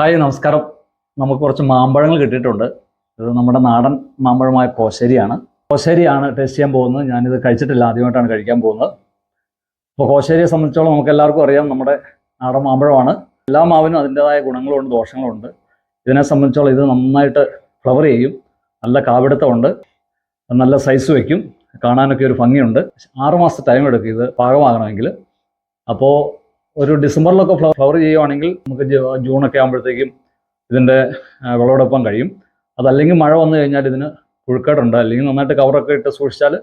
Hi നമസ്കാരം. നമുക്ക് കുറച്ച് മാമ്പഴങ്ങൾ കിട്ടിയിട്ടുണ്ട്. ഇത് നമ്മുടെ നാടൻ മാമ്പഴമായ കോശേരിയാണ്. കോശേരിയാണ് ടേസ്റ്റ് ചെയ്യാൻ പോകുന്നത്. ഞാനിത് കഴിച്ചിട്ടില്ല. ആദ്യമായിട്ടാണ് കഴിക്കാൻ പോകുന്നത്. അപ്പോൾ കോശേരിയെ സംബന്ധിച്ചോളം നമുക്ക് എല്ലാവർക്കും അറിയാം. നമ്മുടെ നാടൻ മാമ്പഴമാണ്. എല്ലാ മാവിനും അതിന്റെതായ ഗുണങ്ങളുണ്ട് ദോഷങ്ങളുണ്ട്. ഇതിനെ സംബന്ധിച്ചോളം ഇത് നന്നായിട്ട് ഫ്ലവർ ചെയ്യും. നല്ല കാവിടുത്തമുണ്ട് നല്ല സൈസ് വയ്ക്കും കാണാനൊക്കെ ഒരു ഭംഗിയുണ്ട്. ആറ് മാസത്തെ ടൈം എടുക്കും ഇത് പാകമാകണമെങ്കിൽ. അപ്പോൾ ഒരു ഡിസംബറിലൊക്കെ ഫ്ലവർ ഫ്ലവർ ചെയ്യുവാണെങ്കിൽ നമുക്ക് ജൂണൊക്കെ ആകുമ്പോഴത്തേക്കും ഇതിന്റെ വിളവെടുപ്പം വിളവെടുപ്പാൻ കഴിയും. അതല്ലെങ്കിൽ മഴ വന്നു കഴിഞ്ഞാൽ ഇതിന് പുഴുക്കേടുണ്ട്. അല്ലെങ്കിൽ നന്നായിട്ട് കവറൊക്കെ ഇട്ട് സൂക്ഷിച്ചാൽ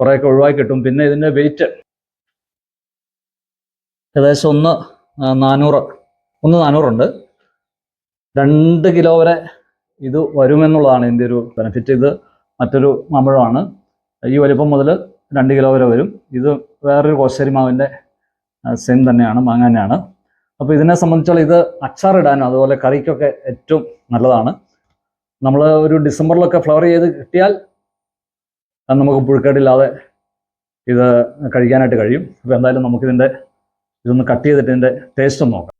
കുറേയൊക്കെ ഒഴിവാക്കി കിട്ടും. പിന്നെ ഇതിന്റെ വെയിറ്റ് ഏകദേശം ഒന്ന് നാനൂറ് ഒന്ന് നാനൂറുണ്ട്. രണ്ട് കിലോ വരെ ഇത് വരുമെന്നുള്ളതാണ് ഇതിന്റെ ഒരു ബെനിഫിറ്റ് ഇത് മറ്റൊരു മാമ്പഴമാണ്. ഈ വലിപ്പം മുതൽ രണ്ട് കിലോ വരെ വരും. ഇത് വേറൊരു കോശരി മാവിന്റെ സെയിം തന്നെയാണ് മാങ്ങ തന്നെയാണ് അപ്പോൾ ഇതിനെ സംബന്ധിച്ചോളം ഇത് അച്ചാറിടാനും അതുപോലെ കറിക്കൊക്കെ ഏറ്റവും നല്ലതാണ്. നമ്മൾ ഒരു ഡിസംബറിലൊക്കെ ഫ്ലവർ ചെയ്ത് കിട്ടിയാൽ നമുക്ക് പുഴുക്കേടില്ലാതെ ഇത് കഴിക്കാനായിട്ട് കഴിയും. അപ്പോൾ എന്തായാലും നമുക്കിതിന്റെ ഇതൊന്ന് കട്ട് ചെയ്തിട്ട് ഇതിന്റെ ടേസ്റ്റ് ഒന്ന് നോക്കാം.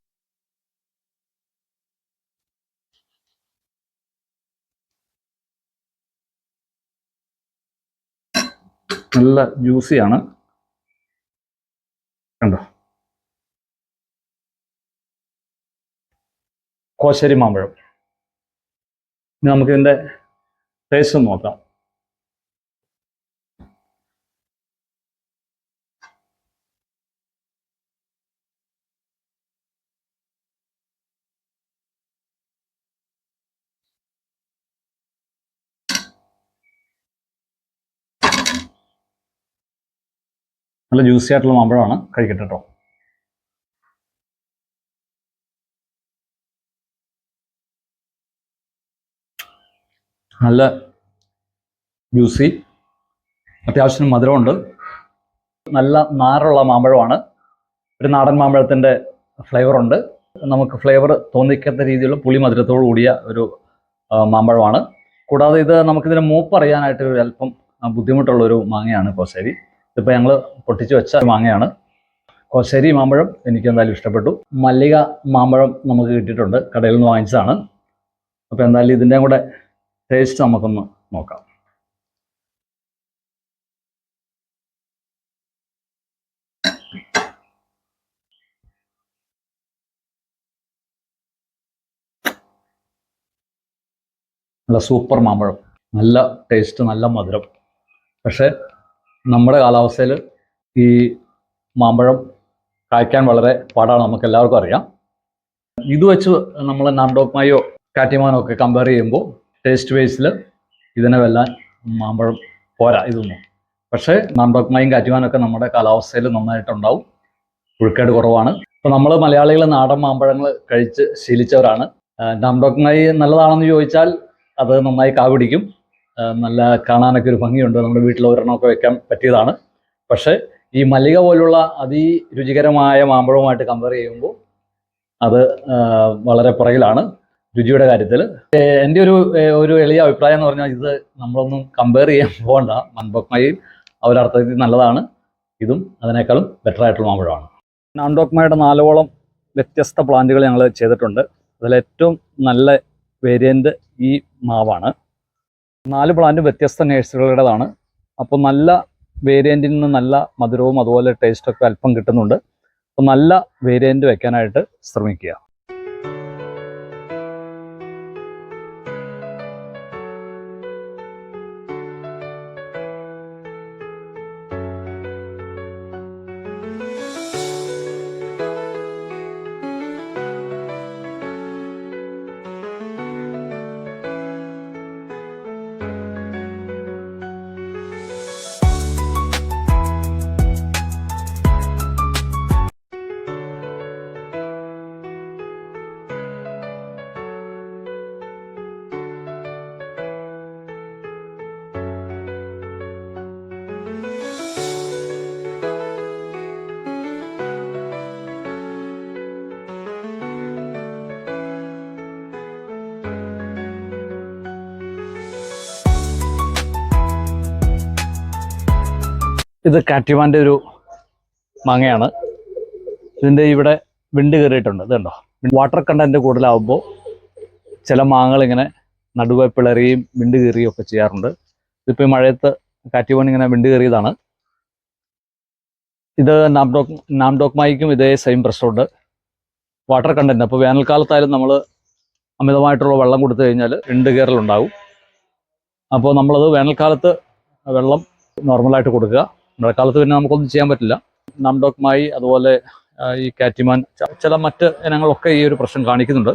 നല്ല ജ്യൂസിയാണ് കണ്ടോ? കോശരി മാമ്പഴം ഇനി നമുക്ക് ടേസ്റ്റ് നോക്കാം. നല്ല ജ്യൂസി ആയിട്ടുള്ള മാമ്പഴമാണ്. കഴിക്കട്ടെ കേട്ടോ നല്ല ജ്യൂസി അത്യാവശ്യം മധുരമുണ്ട്. നല്ല നാറുള്ള മാമ്പഴമാണ്. ഒരു നാടൻ മാമ്പഴത്തിന്റെ ഫ്ലേവറുണ്ട് നമുക്ക് ഫ്ലേവർ തോന്നിക്കാത്ത രീതിയിലുള്ള പുളി മധുരത്തോടു കൂടിയ ഒരു മാമ്പഴമാണ്. കൂടാതെ ഇത് നമുക്കിതിന് മൂപ്പ് അറിയാനായിട്ട് ഒരു അല്പം ബുദ്ധിമുട്ടുള്ളൊരു മാങ്ങയാണ് കോശേരി ഇതിപ്പോൾ ഞങ്ങൾ പൊട്ടിച്ച് വെച്ച മാങ്ങയാണ്. കോശേരി മാമ്പഴം എനിക്ക് എന്തായാലും ഇഷ്ടപ്പെട്ടു. മല്ലിക മാമ്പഴം നമുക്ക് കിട്ടിയിട്ടുണ്ട്. കടയിൽ നിന്ന് വാങ്ങിച്ചതാണ്. അപ്പോൾ എന്തായാലും ഇതിന്റെയും കൂടെ ടേസ്റ്റ് നമുക്കൊന്ന് നോക്കാം. നല്ല സൂപ്പർ മാമ്പഴം. നല്ല ടേസ്റ്റ് നല്ല മധുരം. പക്ഷേ നമ്മുടെ കാലാവസ്ഥയിൽ ഈ മാമ്പഴം കായ്ക്കാൻ വളരെ പാടാണ് നമുക്ക് എല്ലാവർക്കും അറിയാം. ഇത് വെച്ച് നമ്മൾ നാംഡോക്മായോ കാറ്റിമാനോ ഒക്കെ കമ്പയർ ചെയ്യുമ്പോൾ ടേസ്റ്റ് വൈസിൽ ഇതിനെ വെല്ലാൻ മാമ്പഴം പോരാ ഇതൊന്നും. പക്ഷേ നാംഡോക്മായും കാറ്റിമാനും ഒക്കെ നമ്മുടെ കാലാവസ്ഥയിൽ നന്നായിട്ടുണ്ടാവും. പുഴുക്കേട് കുറവാണ്. ഇപ്പോൾ നമ്മൾ മലയാളികൾ നാടൻ മാമ്പഴങ്ങൾ കഴിച്ച് ശീലിച്ചവരാണ്. നാംഡോക്മായി നല്ലതാണെന്ന് ചോദിച്ചാൽ അത് നന്നായി കാവിടിക്കും നല്ല കാണാനൊക്കെ ഒരു ഭംഗിയുണ്ട്. നമ്മുടെ വീട്ടിൽ ഒരെണ്ണമൊക്കെ വെക്കാൻ പറ്റിയതാണ്. പക്ഷേ ഈ മല്ലിക പോലുള്ള അതിരുചികരമായ മാമ്പഴവുമായിട്ട് കമ്പയർ ചെയ്യുമ്പോൾ അത് വളരെ പുറകിലാണ് രുചിയുടെ കാര്യത്തിൽ എന്റെ ഒരു ഒരു എളിയ അഭിപ്രായം എന്ന് പറഞ്ഞാൽ ഇത് നമ്മളൊന്നും കമ്പയർ ചെയ്യാൻ പോകണ്ട. മൺബോക്മയിൽ അവരർത്ഥത്തിൽ നല്ലതാണ്. ഇതും അതിനേക്കാളും ബെറ്റർ ആയിട്ടുള്ള മാമ്പഴമാണ്. നാൻഡോക്മയുടെ നാലോളം വ്യത്യസ്ത പ്ലാന്റുകൾ ഞങ്ങൾ ചെയ്തിട്ടുണ്ട്. അതിലേറ്റവും നല്ല വേരിയന്റ് ഈ മാവാണ്. നാല് പ്ലാന്റ് വ്യത്യസ്ത നേഴ്സറികളുടേതാണ് അപ്പോൾ നല്ല വേരിയന്റിൽ നിന്ന് നല്ല മധുരവും അതുപോലെ ടേസ്റ്റൊക്കെ അല്പം കിട്ടുന്നുണ്ട്. അപ്പോൾ നല്ല വേരിയന്റ് വയ്ക്കാനായിട്ട് ശ്രമിക്കുക. ഇത് കാറ്റിമാന്റെ ഒരു മാങ്ങയാണ്. ഇതിന്റെ ഇവിടെ വിണ്ട് കയറിയിട്ടുണ്ട് ഇതുണ്ടോ വാട്ടർ കണ്ടന്റ് കൂടുതലാവുമ്പോൾ ചില മാങ്ങകൾ ഇങ്ങനെ നടുവെ പിളറിയും വിണ്ട് കയറിയും ഒക്കെ ചെയ്യാറുണ്ട്. ഇതിപ്പോൾ ഈ മഴയത്ത് കാറ്റിമാൻ ഇങ്ങനെ വിണ്ട് കയറിയതാണ്. ഇത് നാംഡോക് നാംഡോക്മായിക്കും ഇതേ സെയിം പ്രശ്നമുണ്ട്. വാട്ടർ കണ്ടന്റ് അപ്പോൾ വേനൽക്കാലത്തായാലും നമ്മൾ അമിതമായിട്ടുള്ള വെള്ളം കൊടുത്തു കഴിഞ്ഞാൽ വിണ്ട് കയറലുണ്ടാവും. അപ്പോൾ നമ്മളത് വേനൽക്കാലത്ത് വെള്ളം നോർമലായിട്ട് കൊടുക്കുക. മഴക്കാലത്ത് പിന്നെ നമുക്കൊന്നും ചെയ്യാൻ പറ്റില്ല. നാംഡോക്മായി അതുപോലെ ഈ കാറ്റിമാൻ ചില മറ്റ് ഇനങ്ങളൊക്കെ ഈ ഒരു പ്രശ്നം കാണിക്കുന്നുണ്ട്.